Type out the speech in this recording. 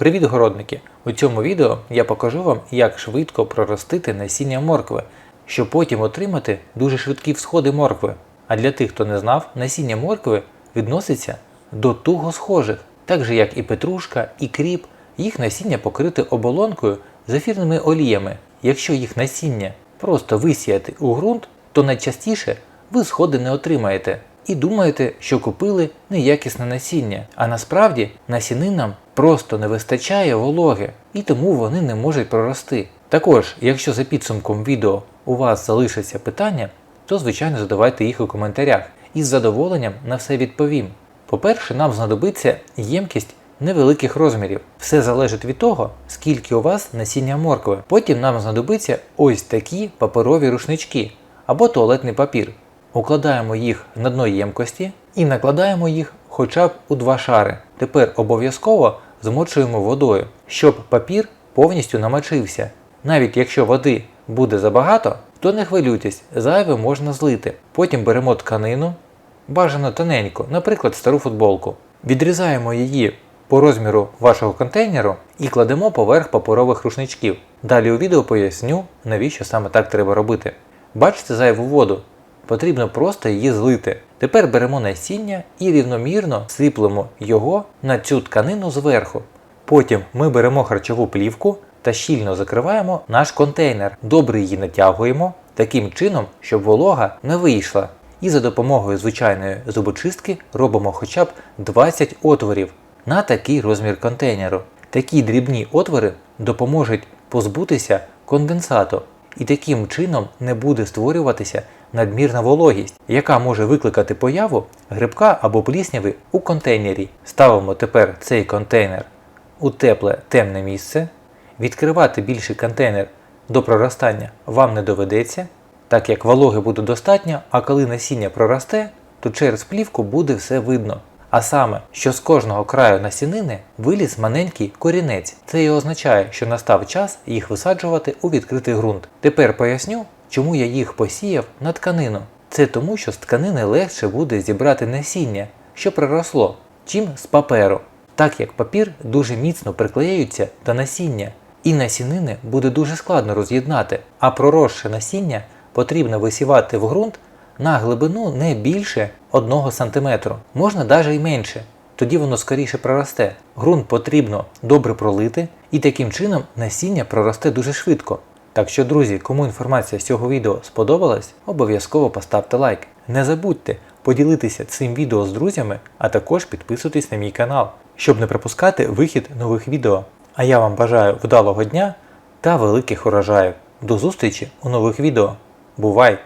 Привіт, городники! У цьому відео я покажу вам, як швидко проростити насіння моркви, щоб потім отримати дуже швидкі всходи моркви. А для тих, хто не знав, насіння моркви відноситься до туго схожих, так же як і петрушка, і кріп, їх насіння покрите оболонкою з ефірними оліями. Якщо їх насіння просто висіяти у ґрунт, то найчастіше ви сходи не отримаєте і думаєте, що купили неякісне насіння. А насправді насінинам просто не вистачає вологи, і тому вони не можуть прорости. Також, якщо за підсумком відео у вас залишаться питання, то звичайно задавайте їх у коментарях і з задоволенням на все відповім. По-перше, нам знадобиться ємкість невеликих розмірів. Все залежить від того, скільки у вас насіння моркви. Потім нам знадобиться ось такі паперові рушнички або туалетний папір. Укладаємо їх на дно ємкості і накладаємо їх хоча б у два шари. Тепер обов'язково змочуємо водою, щоб папір повністю намочився. Навіть якщо води буде забагато, то не хвилюйтесь, зайве можна злити. Потім беремо тканину, бажано тоненьку, наприклад, стару футболку. Відрізаємо її по розміру вашого контейнеру і кладемо поверх паперових рушничків. Далі у відео поясню, навіщо саме так треба робити. Бачите зайву воду? Потрібно просто її злити. Тепер беремо насіння і рівномірно сиплемо його на цю тканину зверху. Потім ми беремо харчову плівку та щільно закриваємо наш контейнер. Добре її натягуємо таким чином, щоб волога не вийшла. І за допомогою звичайної зубочистки робимо хоча б 20 отворів на такий розмір контейнеру. Такі дрібні отвори допоможуть позбутися конденсату, і таким чином не буде створюватися надмірна вологість, яка може викликати появу грибка або плісняви у контейнері. Ставимо тепер цей контейнер у тепле темне місце. Відкривати більший контейнер до проростання вам не доведеться, так як вологи буде достатньо, а коли насіння проросте, то через плівку буде все видно. А саме, що з кожного краю насінини виліз маленький корінець. Це і означає, що настав час їх висаджувати у відкритий ґрунт. Тепер поясню, чому я їх посіяв на тканину. Це тому, що з тканини легше буде зібрати насіння, що проросло, чим з паперу, так як папір дуже міцно приклеюється до насіння, і насінини буде дуже складно роз'єднати, а проросше насіння потрібно висівати в ґрунт на глибину не більше 1 см, можна навіть і менше, тоді воно скоріше проросте. Ґрунт потрібно добре пролити і таким чином насіння проросте дуже швидко. Так що, друзі, кому інформація з цього відео сподобалась, обов'язково поставте лайк. Не забудьте поділитися цим відео з друзями, а також підписуйтесь на мій канал, щоб не пропускати вихід нових відео. А я вам бажаю вдалого дня та великих урожаїв. До зустрічі у нових відео. Бувай!